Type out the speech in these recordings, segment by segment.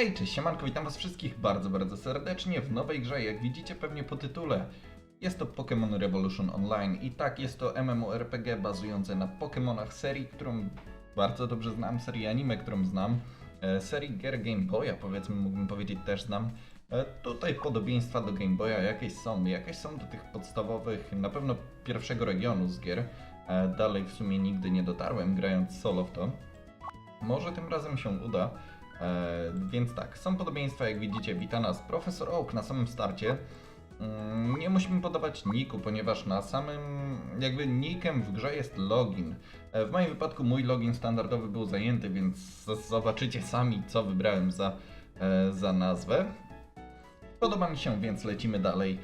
Hej, cześć, siemanko, witam was wszystkich bardzo, bardzo serdecznie w nowej grze, jak widzicie pewnie po tytule. Jest to Pokémon Revolution Online i tak, jest to MMORPG bazujące na Pokémonach serii, którą bardzo dobrze znam, serii anime, którą znam, e, serii gier Game Boya, powiedzmy, mógłbym powiedzieć, też znam. E, Tutaj podobieństwa do Game Boya jakieś są, jakieś są do tych podstawowych, na pewno pierwszego regionu z gier. E, Dalej w sumie nigdy nie dotarłem, grając solo w to. Może tym razem się uda. E, więc tak, są podobieństwa, jak widzicie, wita nas Profesor Oak na samym starcie. Mm, Nie musimy podawać niku, ponieważ na samym jakby nikiem w grze jest login. E, W moim wypadku mój login standardowy był zajęty, więc zobaczycie sami, co wybrałem za, e, za nazwę. Podoba mi się, więc lecimy dalej.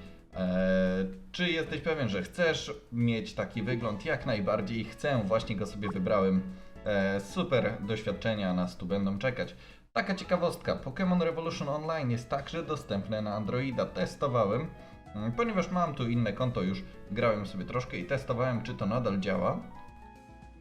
Czy jesteś pewien, że chcesz mieć taki wygląd? Jak najbardziej chcę, właśnie go sobie wybrałem. Super doświadczenia nas tu będą czekać. Taka ciekawostka, Pokémon Revolution Online jest także dostępne na Androida. Testowałem, mm, ponieważ mam tu inne konto już, grałem sobie troszkę i testowałem, czy to nadal działa.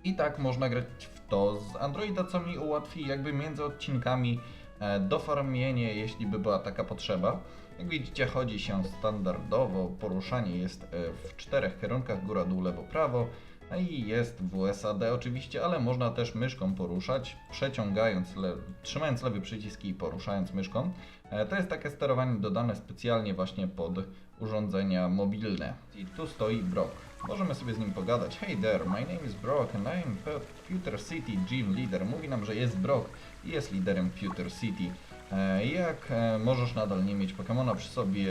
I tak można grać w to z Androida, co mi ułatwi jakby między odcinkami e, dofarmienie, jeśli by była taka potrzeba. Jak widzicie, chodzi się standardowo, poruszanie jest e, w czterech kierunkach, góra, dół, lewo, prawo. No i jest WSAD oczywiście, ale można też myszką poruszać, przeciągając, le- trzymając lewy przycisk i poruszając myszką. E, To jest takie sterowanie dodane specjalnie właśnie pod urządzenia mobilne. I tu stoi Brock. Możemy sobie z nim pogadać. Hey there, my name is Brock and I am Pe- Pewter City Gym Leader. Mówi nam, że jest Brock i jest liderem Pewter City. E, Jak e, możesz nadal nie mieć Pokemona przy sobie,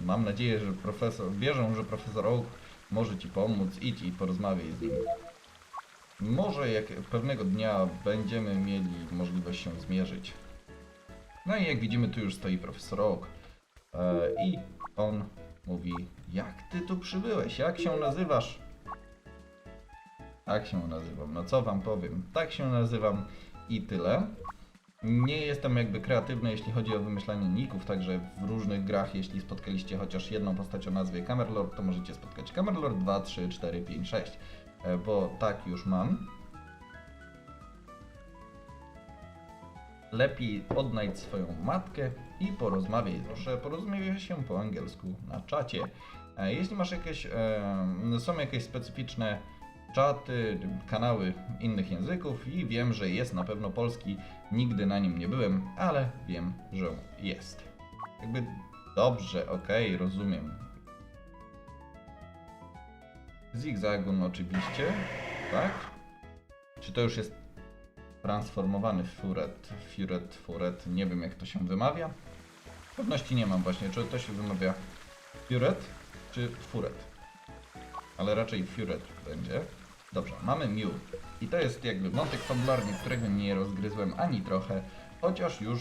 mam nadzieję, że profesor, wierzę, że profesor Oak może Ci pomóc, idź i porozmawiaj z nim. Może jak pewnego dnia będziemy mieli możliwość się zmierzyć. No i jak widzimy, tu już stoi profesor Oak. E, I on mówi, jak ty tu przybyłeś, jak się nazywasz? Tak się nazywam, no co wam powiem, tak się nazywam i tyle. Nie jestem jakby kreatywny, jeśli chodzi o wymyślanie ników, także w różnych grach, jeśli spotkaliście chociaż jedną postać o nazwie Camerlord, to możecie spotkać Camerlord 2, 3, 4, 5, 6, e, bo tak już mam. Lepiej odnajdź swoją matkę i porozmawiaj. Proszę, porozmawiaj się po angielsku na czacie. E, Jeśli masz jakieś, e, są jakieś specyficzne czaty, kanały innych języków i wiem, że jest na pewno polski. Nigdy na nim nie byłem, ale wiem, że jest. Jakby dobrze, okej, rozumiem. Zigzagun oczywiście, tak? Czy to już jest transformowany Furet, Furet, Furet, nie wiem jak to się wymawia. Pewności nie mam właśnie, czy to się wymawia Furet, czy Furet. Ale raczej Furet będzie. Dobrze, mamy Mew. I to jest jakby wątek fabularny, którego nie rozgryzłem ani trochę, chociaż już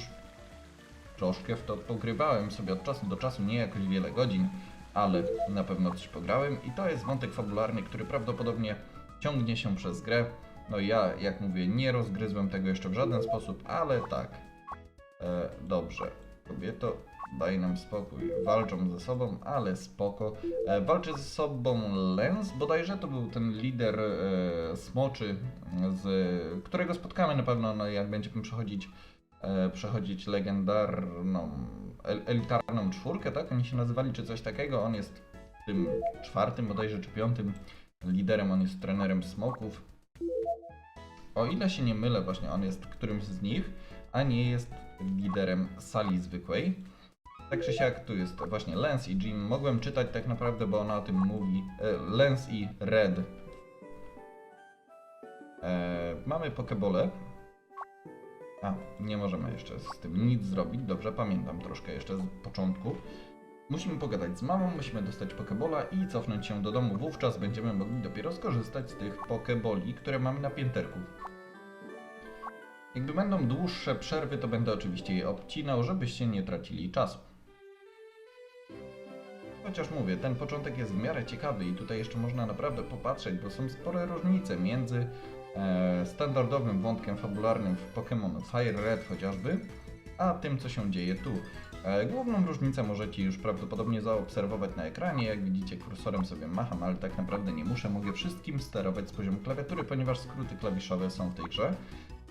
troszkę w to pogrywałem sobie od czasu do czasu, nie jakoś wiele godzin, ale na pewno coś pograłem i to jest wątek fabularny, który prawdopodobnie ciągnie się przez grę. No ja, jak mówię, nie rozgryzłem tego jeszcze w żaden sposób, ale tak. E, dobrze, kobieto, daj nam spokój. Walczą ze sobą, ale spoko. E, walczy ze sobą Lens, bodajże to był ten lider e, smoczy, z, którego spotkamy na pewno, no, jak będziemy przechodzić, e, przechodzić legendarną, el, elitarną czwórkę, tak? Oni się nazywali, czy coś takiego. On jest tym czwartym, bodajże, czy piątym liderem, on jest trenerem smoków. O ile się nie mylę, właśnie on jest którymś z nich, a nie jest liderem sali zwykłej. Tak czy siak, tu jest właśnie Lens i Jim. Mogłem czytać tak naprawdę, bo ona o tym mówi. E, Lens i Red. E, mamy Pokebole. A, nie możemy jeszcze z tym nic zrobić. Dobrze, pamiętam troszkę jeszcze z początku. Musimy pogadać z mamą, musimy dostać Pokebola i cofnąć się do domu. Wówczas będziemy mogli dopiero skorzystać z tych Pokeboli, które mamy na pięterku. Jakby będą dłuższe przerwy, to będę oczywiście je obcinał, żebyście nie tracili czasu. Chociaż mówię, ten początek jest w miarę ciekawy i tutaj jeszcze można naprawdę popatrzeć, bo są spore różnice między e, standardowym wątkiem fabularnym w Pokémon Fire Red chociażby, a tym, co się dzieje tu. E, Główną różnicę możecie już prawdopodobnie zaobserwować na ekranie. Jak widzicie, kursorem sobie macham, ale tak naprawdę nie muszę. Mogę wszystkim sterować z poziomu klawiatury, ponieważ skróty klawiszowe są w tej grze.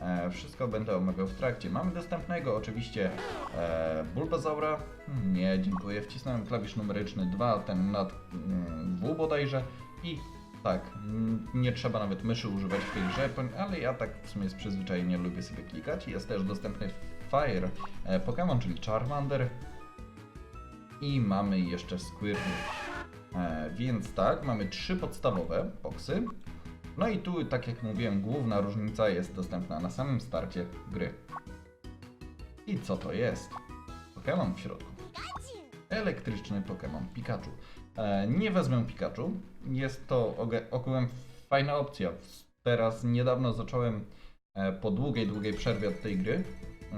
E, wszystko będę omawiał w trakcie. Mamy dostępnego oczywiście e, Bulbazaura. Hmm, Nie, dziękuję. Wcisnąłem klawisz numeryczny 2, ten nad mm, W bodajże. I tak, mm, nie trzeba nawet myszy używać w tej grze, ale ja tak w sumie z przyzwyczajenia lubię sobie klikać. Jest też dostępny Fire e, Pokémon, czyli Charmander. I mamy jeszcze Squirtle. E, więc tak, mamy trzy podstawowe boksy. No i tu, tak jak mówiłem, główna różnica jest dostępna na samym starcie gry. I co to jest? Pokémon w środku. Elektryczny Pokémon Pikachu. E, nie wezmę Pikachu. Jest to ogółem fajna opcja. Teraz niedawno zacząłem e, po długiej, długiej przerwie od tej gry.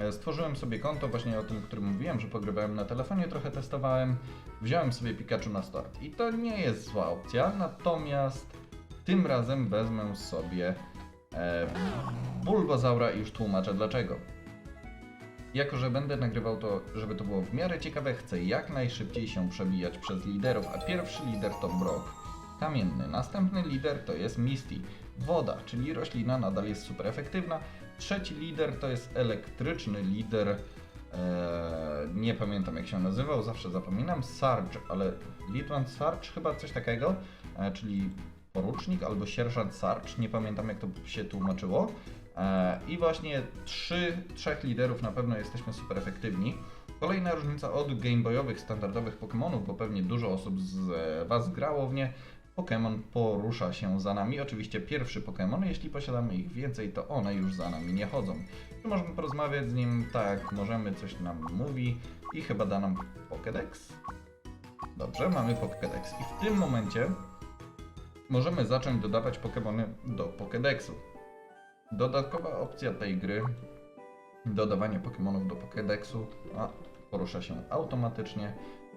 E, stworzyłem sobie konto właśnie o tym, o którym mówiłem, że pogrywałem na telefonie, trochę testowałem. Wziąłem sobie Pikachu na start. I to nie jest zła opcja, natomiast tym razem wezmę sobie e, Bulbazaura i już tłumaczę dlaczego. Jako, że będę nagrywał to, żeby to było w miarę ciekawe, chcę jak najszybciej się przebijać przez liderów, a pierwszy lider to Brock, kamienny. Następny lider to jest Misty, woda, czyli roślina nadal jest super efektywna. Trzeci lider to jest elektryczny lider, eee, nie pamiętam jak się nazywał, zawsze zapominam, Sarge, ale Litwan Sarge chyba coś takiego, e, czyli porucznik albo sierżant Sarge, nie pamiętam jak to się tłumaczyło. E, I właśnie trzy, trzech liderów na pewno jesteśmy super efektywni. Kolejna różnica od gameboyowych standardowych Pokémonów, bo pewnie dużo osób z e, Was grało w nie. Pokémon porusza się za nami. Oczywiście pierwszy Pokémon, jeśli posiadamy ich więcej, to one już za nami nie chodzą. Tu możemy porozmawiać z nim, tak, możemy, coś nam mówi i chyba da nam Pokédex. Dobrze, mamy Pokédex. I w tym momencie możemy zacząć dodawać Pokémony do Pokédexu. Dodatkowa opcja tej gry, dodawanie Pokémonów do Pokédexu, a porusza się automatycznie.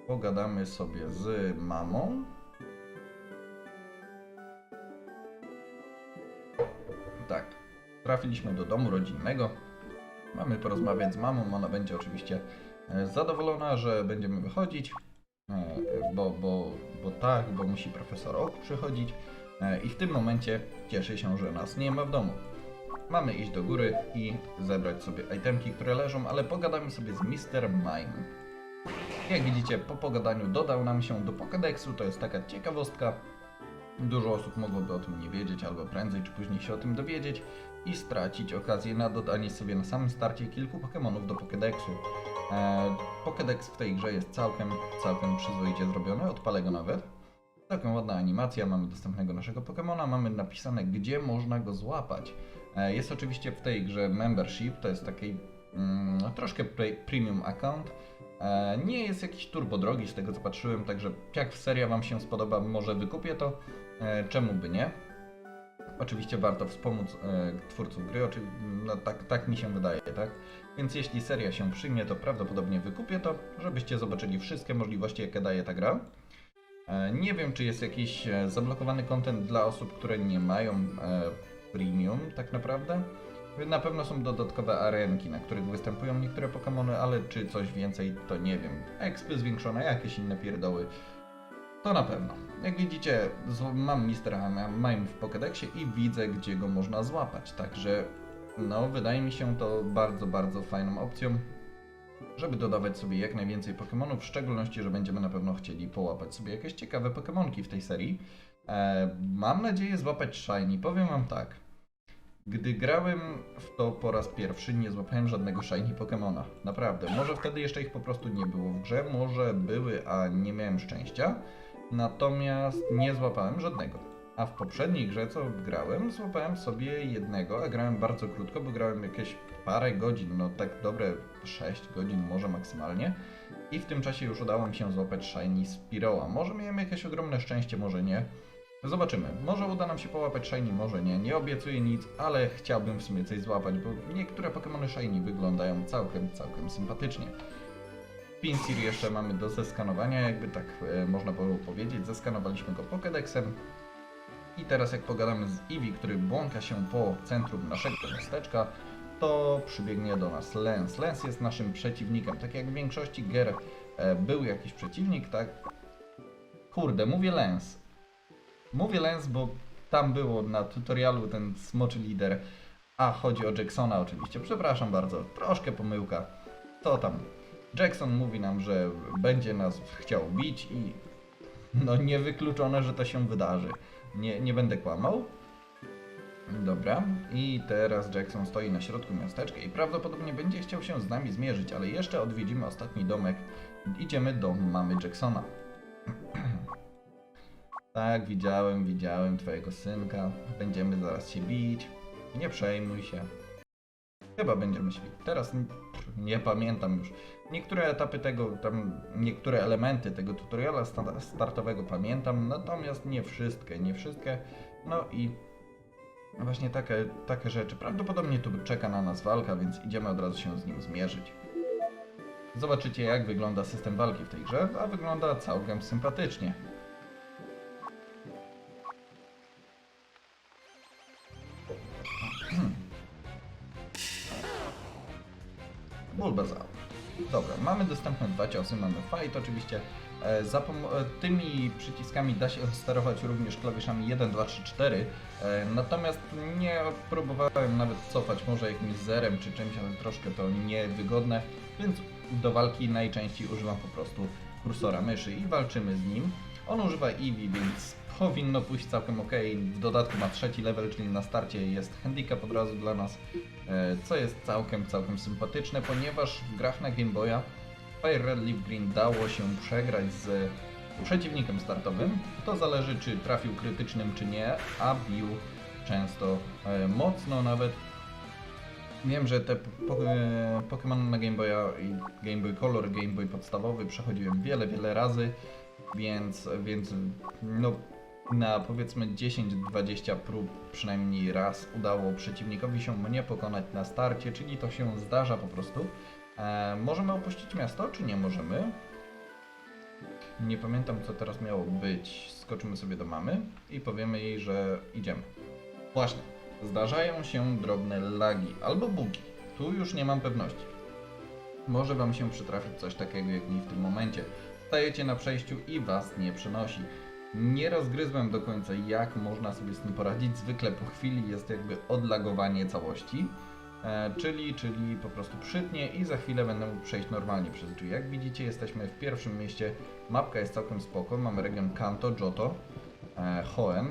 Pogadamy sobie z mamą. Tak, trafiliśmy do domu rodzinnego. Mamy porozmawiać z mamą, ona będzie oczywiście e, zadowolona, że będziemy wychodzić, e, bo, bo, bo tak, bo musi profesor Oak przychodzić e, i w tym momencie cieszy się, że nas nie ma w domu. Mamy iść do góry i zebrać sobie itemki, które leżą, ale pogadamy sobie z Mr. Mime. Jak widzicie, po pogadaniu dodał nam się do Pokédexu, to jest taka ciekawostka. Dużo osób mogłoby o tym nie wiedzieć, albo prędzej czy później się o tym dowiedzieć i stracić okazję na dodanie sobie na samym starcie kilku Pokémonów do Pokédexu. E, Pokédex w tej grze jest całkiem, całkiem przyzwoicie zrobiony, odpalę go nawet. Całkiem ładna animacja, mamy dostępnego naszego Pokémona, mamy napisane gdzie można go złapać. E, Jest oczywiście w tej grze membership, to jest taki mm, troszkę pre premium account. E, Nie jest jakiś turbo drogi z tego co patrzyłem, także jak seria Wam się spodoba, może wykupię to, czemu by nie. Oczywiście warto wspomóc e, twórców gry, no tak, tak mi się wydaje, tak? Więc jeśli seria się przyjmie, to prawdopodobnie wykupię to, żebyście zobaczyli wszystkie możliwości, jakie daje ta gra. E, Nie wiem, czy jest jakiś e, zablokowany content dla osób, które nie mają e, premium, tak naprawdę. Na pewno są dodatkowe arenki, na których występują niektóre Pokémony, ale czy coś więcej, to nie wiem. Expy zwiększone, jakieś inne pierdoły. To na pewno. Jak widzicie, mam Mistera Mime w Pokédexie i widzę, gdzie go można złapać. Także, no, wydaje mi się to bardzo, bardzo fajną opcją, żeby dodawać sobie jak najwięcej Pokémonów, w szczególności, że będziemy na pewno chcieli połapać sobie jakieś ciekawe Pokémonki w tej serii. E, mam nadzieję złapać Shiny. Powiem wam tak. Gdy grałem w to po raz pierwszy, nie złapałem żadnego shiny Pokemona. Naprawdę. Może wtedy jeszcze ich po prostu nie było w grze, może były, a nie miałem szczęścia. Natomiast nie złapałem żadnego. A w poprzedniej grze, co grałem, złapałem sobie jednego, a grałem bardzo krótko, bo grałem jakieś parę godzin, no tak dobre 6 godzin może maksymalnie. I w tym czasie już udało mi się złapać Shiny Spiroła. Może miałem jakieś ogromne szczęście, może nie. Zobaczymy. Może uda nam się połapać Shiny, może nie. Nie obiecuję nic, ale chciałbym w sumie coś złapać, bo niektóre Pokémony Shiny wyglądają całkiem, całkiem sympatycznie. Pinsir jeszcze mamy do zeskanowania, jakby tak e, można było powiedzieć. Zeskanowaliśmy go Pokédexem. I teraz jak pogadamy z Eevee, który błąka się po centrum naszego miasteczka, to przybiegnie do nas Lens. Lens jest naszym przeciwnikiem. Tak jak w większości gier e, był jakiś przeciwnik, tak? Kurde, mówię Lens. Mówię Lens, bo tam było na tutorialu ten smoczy lider, A, chodzi o Jacksona oczywiście, przepraszam bardzo, troszkę pomyłka. To tam. Jackson mówi nam, że będzie nas chciał bić i no niewykluczone, że to się wydarzy. Nie, nie będę kłamał. Dobra, i teraz Jackson stoi na środku miasteczka i prawdopodobnie będzie chciał się z nami zmierzyć, ale jeszcze odwiedzimy ostatni domek. Idziemy do mamy Jacksona. tak, widziałem, widziałem twojego synka. Będziemy zaraz się bić. Nie przejmuj się. Chyba będziemy bić. Teraz nie pamiętam już. Niektóre etapy tego, tam niektóre elementy tego tutoriala sta- startowego pamiętam, natomiast nie wszystkie, nie wszystkie. No i właśnie takie, takie rzeczy. Prawdopodobnie tu czeka na nas walka, więc idziemy od razu się z nim zmierzyć. Zobaczycie jak wygląda system walki w tej grze, a wygląda całkiem sympatycznie. Bulbasaur. Dobra, mamy dostępne dwa ciosy, mamy fight oczywiście. E, za e, tymi przyciskami da się sterować również klawiszami 1, 2, 3, 4. E, natomiast nie próbowałem nawet cofać może jakimś zerem czy czymś, ale troszkę to niewygodne, więc do walki najczęściej używam po prostu kursora myszy i walczymy z nim. On używa Eevee, więc powinno pójść całkiem ok. W dodatku ma trzeci level, czyli na starcie jest handicap od razu dla nas, e, co jest całkiem, całkiem sympatyczne, ponieważ w grach na Game Boya Fire Red Leaf Green dało się przegrać z przeciwnikiem startowym. To zależy, czy trafił krytycznym, czy nie, a bił często e, mocno nawet. Wiem, że te po, e, Pokémon na Game Boya i Game Boy Color, Game Boy podstawowy przechodziłem wiele, wiele razy, więc, więc no, na powiedzmy 10-20 prób przynajmniej raz udało przeciwnikowi się mnie pokonać na starcie, czyli to się zdarza po prostu. E, możemy opuścić miasto, czy nie możemy? Nie pamiętam, co teraz miało być. Skoczymy sobie do mamy i powiemy jej, że idziemy. Właśnie, zdarzają się drobne lagi albo bugi. Tu już nie mam pewności. Może Wam się przytrafić coś takiego jak mi w tym momencie. Stajecie na przejściu i Was nie przenosi. Nie rozgryzłem do końca, jak można sobie z tym poradzić. Zwykle po chwili jest jakby odlagowanie całości. E, czyli, czyli po prostu przytnie i za chwilę będę mógł przejść normalnie przez drzwi. Jak widzicie, jesteśmy w pierwszym mieście. Mapka jest całkiem spoko. Mamy region Kanto, Johto, e, Hoenn,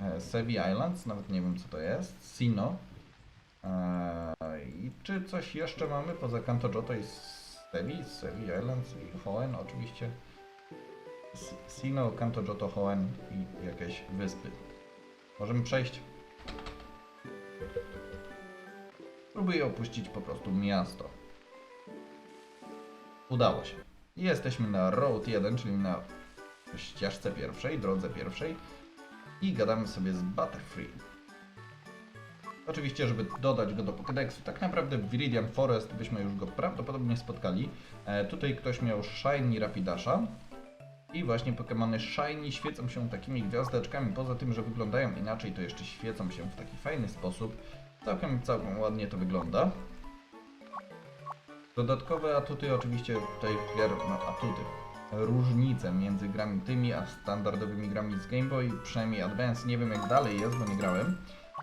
e, Sevi Islands, nawet nie wiem co to jest, Sino. E, I czy coś jeszcze mamy poza Kanto, Johto i Sevi? Sevi Islands i Hoenn oczywiście. Sino, Kanto, Johto, Hoenn i jakieś wyspy. Możemy przejść. Próbuję opuścić po prostu miasto. Udało się. Jesteśmy na Road 1, czyli na ścieżce pierwszej, drodze pierwszej i gadamy sobie z Butterfree. Oczywiście, żeby dodać go do Pokédexu, tak naprawdę w Viridian Forest byśmy już go prawdopodobnie spotkali. E, tutaj ktoś miał Shiny Rapidasha i właśnie Pokémony Shiny świecą się takimi gwiazdeczkami. Poza tym, że wyglądają inaczej, to jeszcze świecą się w taki fajny sposób. Całkiem, całkiem ładnie to wygląda. Dodatkowe atuty oczywiście tutaj no atuty. Różnice między grami tymi a standardowymi grami z Game Boy, przynajmniej Advance, nie wiem jak dalej jest, bo nie grałem.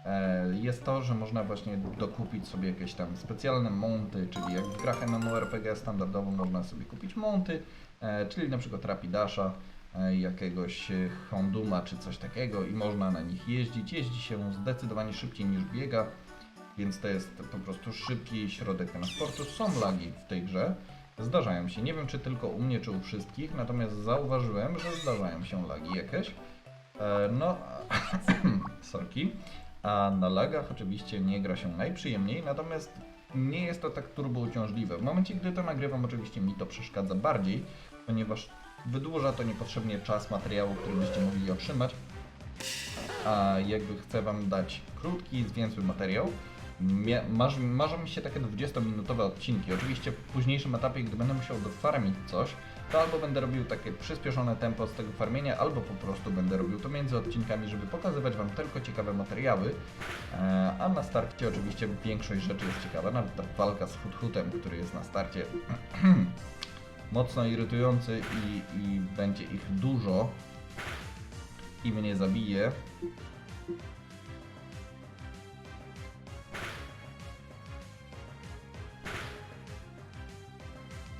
E, Jest to, że można właśnie dokupić sobie jakieś tam specjalne monty, czyli jak w grach MMORPG standardowo można sobie kupić monty, e, czyli na przykład Rapidasha, e, jakiegoś Honduma czy coś takiego i można na nich jeździć. Jeździ się zdecydowanie szybciej niż biega, więc to jest po prostu szybki środek transportu. Są lagi w tej grze, zdarzają się. Nie wiem czy tylko u mnie, czy u wszystkich, natomiast zauważyłem, że zdarzają się lagi jakieś. No, sorki. A na lagach oczywiście nie gra się najprzyjemniej, natomiast nie jest to tak turbo uciążliwe. W momencie, gdy to nagrywam, oczywiście mi to przeszkadza bardziej, ponieważ wydłuża to niepotrzebnie czas materiału, który byście mogli otrzymać. A jakby chcę Wam dać krótki, zwięzły materiał, marzy, marzą mi się takie 20-minutowe odcinki. Oczywiście w późniejszym etapie, gdy będę musiał dofarmić coś, to albo będę robił takie przyspieszone tempo z tego farmienia, albo po prostu będę robił to między odcinkami, żeby pokazywać Wam tylko ciekawe materiały. E, A na starcie oczywiście większość rzeczy jest ciekawa, nawet ta walka z Huthutem, który jest na starcie mocno irytujący i, i będzie ich dużo i mnie zabije.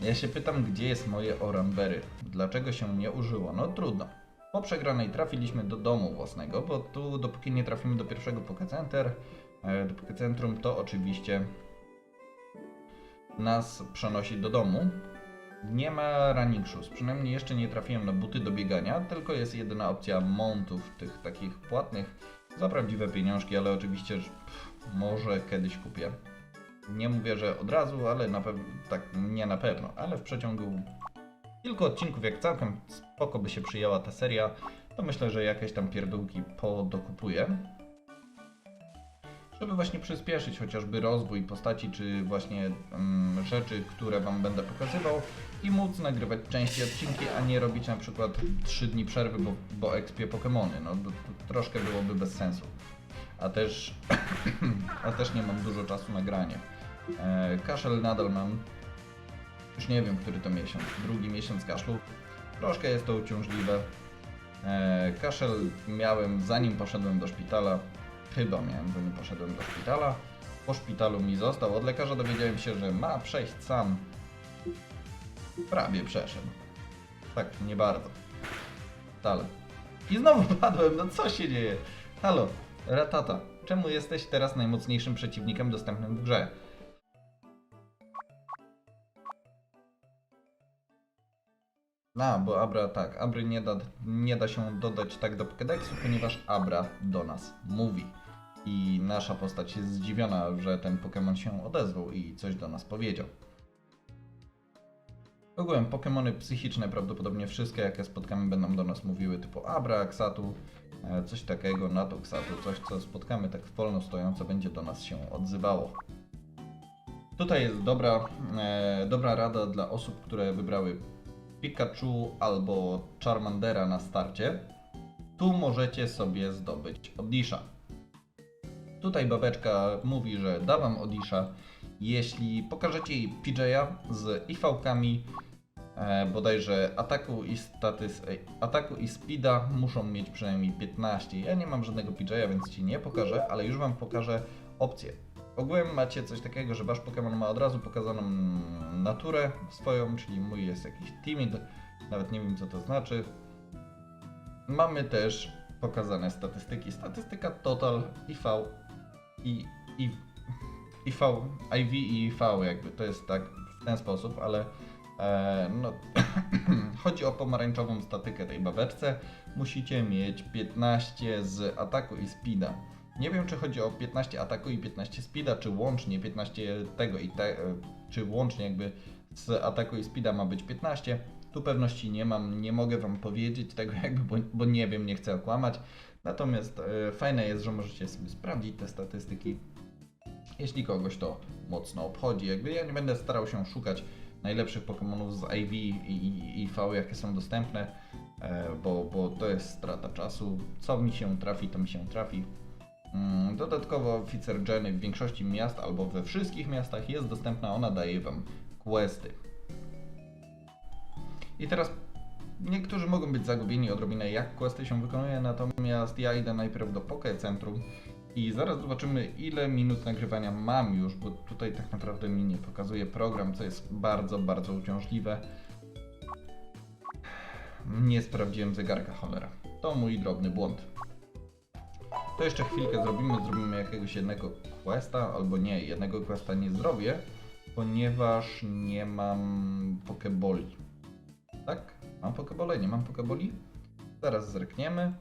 Ja się pytam, gdzie jest moje Orambery? Dlaczego się nie użyło? No trudno. Po przegranej trafiliśmy do domu własnego, bo tu dopóki nie trafimy do pierwszego Pokecenter, e, do Pokecentrum, to oczywiście nas przenosi do domu. Nie ma running shoes, przynajmniej jeszcze nie trafiłem na buty do biegania, tylko jest jedyna opcja mountów, tych takich płatnych, za prawdziwe pieniążki, ale oczywiście pff, może kiedyś kupię. Nie mówię, że od razu, ale na pewno, tak nie na pewno, ale w przeciągu kilku odcinków, jak całkiem spoko by się przyjęła ta seria, to myślę, że jakieś tam pierdółki podokupuję. Żeby właśnie przyspieszyć chociażby rozwój postaci, czy właśnie mm, rzeczy, które Wam będę pokazywał i móc nagrywać częściej odcinki, a nie robić na przykład 3 dni przerwy, bo, bo expię Pokemony. No to, to troszkę byłoby bez sensu. A też, a też nie mam dużo czasu na granie. E, kaszel nadal mam. Już nie wiem, który to miesiąc. Drugi miesiąc kaszlu. Troszkę jest to uciążliwe. E, kaszel miałem zanim poszedłem do szpitala. Chyba miałem zanim poszedłem do szpitala. Po szpitalu mi został. Od lekarza dowiedziałem się, że ma przejść sam. Prawie przeszedł. Tak, nie bardzo. Wcale. I znowu padłem, no co się dzieje? Halo, Ratata, czemu jesteś teraz najmocniejszym przeciwnikiem dostępnym w grze? A, bo Abra tak, Abry nie da, nie da się dodać tak do Pokédexu, ponieważ Abra do nas mówi. I nasza postać jest zdziwiona, że ten Pokémon się odezwał i coś do nas powiedział. Ogółem Pokémony psychiczne prawdopodobnie wszystkie jakie spotkamy będą do nas mówiły typu Abra, Xatu, e, coś takiego, Natoxatu, coś co spotkamy tak wolno stojąco będzie do nas się odzywało. Tutaj jest dobra, e, dobra rada dla osób, które wybrały Pikachu albo Charmandera na starcie. Tu możecie sobie zdobyć Odisha. Tutaj babeczka mówi, że da wam Odisha, jeśli pokażecie jej PJ'a z IV-kami, e, bodajże ataku i statys, e, ataku i speeda muszą mieć przynajmniej 15. Ja nie mam żadnego PJ'a, więc ci nie pokażę, ale już wam pokażę opcję. Ogółem macie coś takiego, że wasz Pokémon ma od razu pokazaną naturę swoją, czyli mój jest jakiś timid, nawet nie wiem co to znaczy. Mamy też pokazane statystyki. Statystyka total, IV i, i IV, IV i IV jakby to jest tak w ten sposób, ale e, no, chodzi o pomarańczową statykę tej babeczce. Musicie mieć 15 z ataku i speeda. Nie wiem, czy chodzi o 15 ataku i 15 speeda, czy łącznie 15 tego i te, e, czy łącznie jakby z ataku i speeda ma być 15. Tu pewności nie mam, nie mogę Wam powiedzieć tego jakby, bo, bo nie wiem, nie chcę okłamać. Natomiast e, fajne jest, że możecie sobie sprawdzić te statystyki, jeśli kogoś to mocno obchodzi. Jakby ja nie będę starał się szukać najlepszych Pokémonów z IV i, i, i V, jakie są dostępne, e, bo, bo to jest strata czasu. Co mi się trafi, to mi się trafi. Mm, Dodatkowo oficer Jenny w większości miast albo we wszystkich miastach jest dostępna, ona daje Wam questy. I teraz niektórzy mogą być zagubieni odrobinę jak questy się wykonuje, natomiast ja idę najpierw do Poké Centrum i zaraz zobaczymy ile minut nagrywania mam już, bo tutaj tak naprawdę mi nie pokazuje program, co jest bardzo, bardzo uciążliwe. Nie sprawdziłem zegarka, cholera. To mój drobny błąd. To jeszcze chwilkę zrobimy, zrobimy jakiegoś jednego questa, albo nie, jednego questa nie zrobię, ponieważ nie mam pokeboli. Tak? Mam pokebole? Nie mam pokeboli? Zaraz zerkniemy.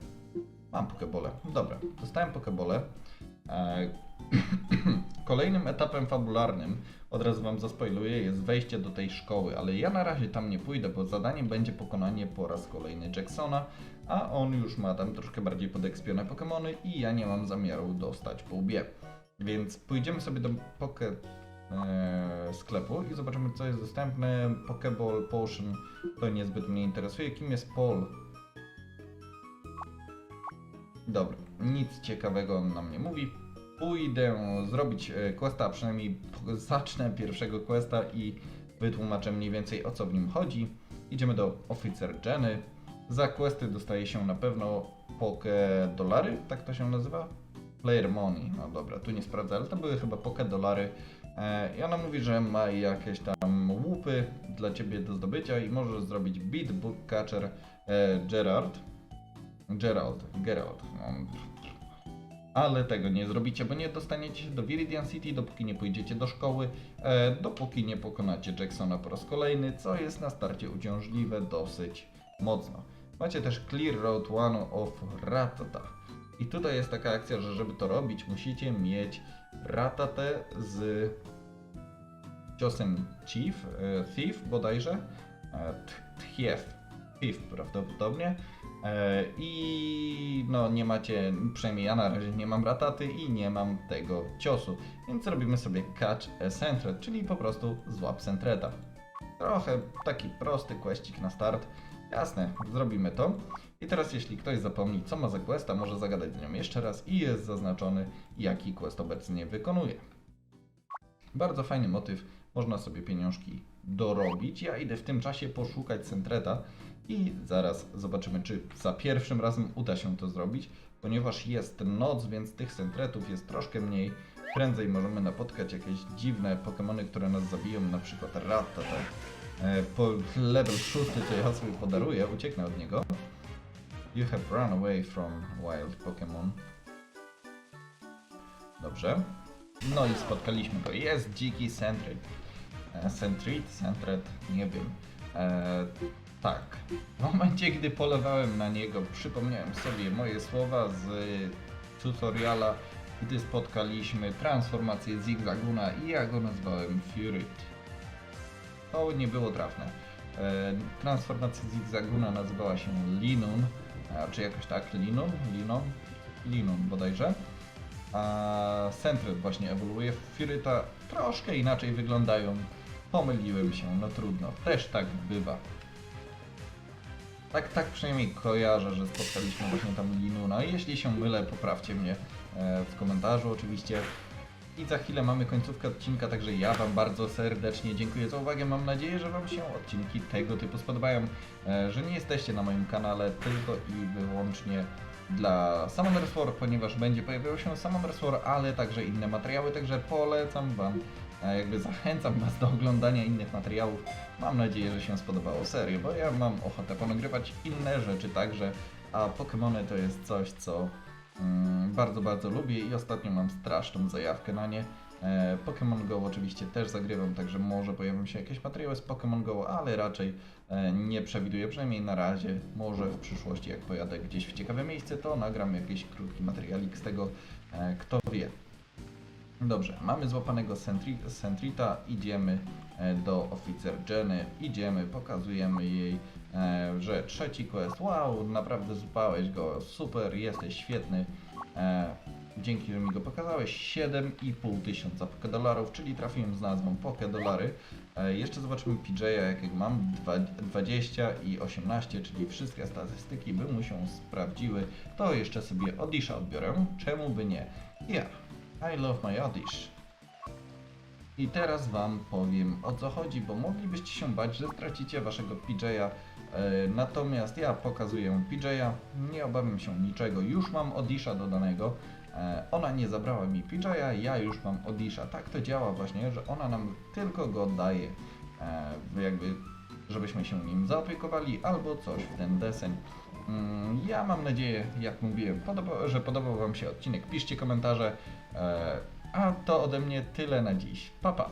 Mam pokebole. Dobra, dostałem pokebole. E, Kolejnym etapem fabularnym, od razu wam zaspoiluję, jest wejście do tej szkoły, ale ja na razie tam nie pójdę, bo zadaniem będzie pokonanie po raz kolejny Jacksona, a on już ma tam troszkę bardziej podekspione Pokémony i ja nie mam zamiaru dostać po łbie. Więc pójdziemy sobie do Poke e, sklepu i zobaczymy co jest dostępne. Pokeball Potion to niezbyt mnie interesuje. Kim jest Paul? Dobra, nic ciekawego on nam nie mówi. Pójdę zrobić e, questa, przynajmniej zacznę pierwszego questa i wytłumaczę mniej więcej o co w nim chodzi. Idziemy do Officer Jenny. Za questy dostaje się na pewno poke dolary, tak to się nazywa? Player Money, no dobra, tu nie sprawdzę, ale to były chyba poke dolary. E, I ona mówi, że ma jakieś tam łupy dla ciebie do zdobycia i możesz zrobić beat book catcher e, Gerard. Gerald, Gerald. No, ale tego nie zrobicie, bo nie dostaniecie się do Viridian City, dopóki nie pójdziecie do szkoły, e, dopóki nie pokonacie Jacksona po raz kolejny, co jest na starcie uciążliwe dosyć mocno. Macie też Clear Road One of Ratata. I tutaj jest taka akcja, że żeby to robić, musicie mieć Ratatę z ciosem Chief, e, Thief bodajże, e, Thief, Thief prawdopodobnie. E, I no nie macie, przynajmniej ja na razie nie mam rataty i nie mam tego ciosu, więc robimy sobie catch a centret, czyli po prostu złap centreta. Trochę taki prosty questik na start. Jasne, zrobimy to. I teraz jeśli ktoś zapomni co ma za questa, może zagadać z nią jeszcze raz i jest zaznaczony jaki quest obecnie wykonuje. Bardzo fajny motyw, można sobie pieniążki dorobić. Ja idę w tym czasie poszukać centreta i zaraz zobaczymy, czy za pierwszym razem uda się to zrobić, ponieważ jest noc, więc tych centretów jest troszkę mniej. Prędzej możemy napotkać jakieś dziwne Pokémony, które nas zabiją, na przykład Rattata. E, level 6 to ja sobie podaruję, ucieknę od niego. You have run away from wild Pokémon. Dobrze. No i spotkaliśmy go. Jest dziki Sentret. Sentrit? Sentret? Nie wiem. E, tak. W momencie, gdy polewałem na niego, przypomniałem sobie moje słowa z tutoriala, gdy spotkaliśmy transformację Zigzaguna i ja go nazwałem Fury. To nie było trafne. E, transformacja Zigzaguna nazywała się Linun, a, czy jakoś tak Linun? Linon? Linun bodajże. A Sentret właśnie ewoluuje. Furyta troszkę inaczej wyglądają. Pomyliłem się, no trudno. Też tak bywa. Tak, tak przynajmniej kojarzę, że spotkaliśmy właśnie tam Linuna. Jeśli się mylę, poprawcie mnie e, w komentarzu oczywiście. I za chwilę mamy końcówkę odcinka, także ja Wam bardzo serdecznie dziękuję za uwagę. Mam nadzieję, że Wam się odcinki tego typu spodobają, e, że nie jesteście na moim kanale tylko i wyłącznie dla Summoner's War, ponieważ będzie pojawiało się Summoner's War, ale także inne materiały, także polecam Wam, e, jakby zachęcam Was do oglądania innych materiałów. Mam nadzieję, że się spodobało serio, bo ja mam ochotę ponagrywać inne rzeczy także, a Pokémony to jest coś, co bardzo, bardzo lubię i ostatnio mam straszną zajawkę na nie. E, Pokémon Go oczywiście też zagrywam, także może pojawią się jakieś materiały z Pokémon Go, ale raczej e, nie przewiduję, przynajmniej na razie. Może w przyszłości, jak pojadę gdzieś w ciekawe miejsce, to nagram jakiś krótki materialik z tego, e, kto wie. Dobrze, mamy złapanego Sentri- Sentrita, idziemy do oficer Jenny, idziemy, pokazujemy jej, że trzeci quest, wow, naprawdę złapałeś go, super, jesteś świetny, e, dzięki, że mi go pokazałeś, 7,5 tysiąca dolarów, czyli trafiłem z nazwą dolary. E, jeszcze zobaczymy PJ'a, jakiego mam, Dwa- 20 i 18, czyli wszystkie statystyki by mu się sprawdziły, to jeszcze sobie Odisha odbiorę, czemu by nie? Ja. I love my Oddish. I teraz wam powiem o co chodzi, bo moglibyście się bać, że stracicie waszego PJ'a. E, natomiast ja pokazuję PJ'a, nie obawiam się niczego, już mam Odisha dodanego. E, ona nie zabrała mi PJ'a, ja już mam Odisha. Tak to działa właśnie, że ona nam tylko go daje, e, jakby żebyśmy się nim zaopiekowali albo coś w ten deseń. Mm, Ja mam nadzieję, jak mówiłem, podoba, że podobał Wam się odcinek. Piszcie komentarze. A to ode mnie tyle na dziś. Pa pa!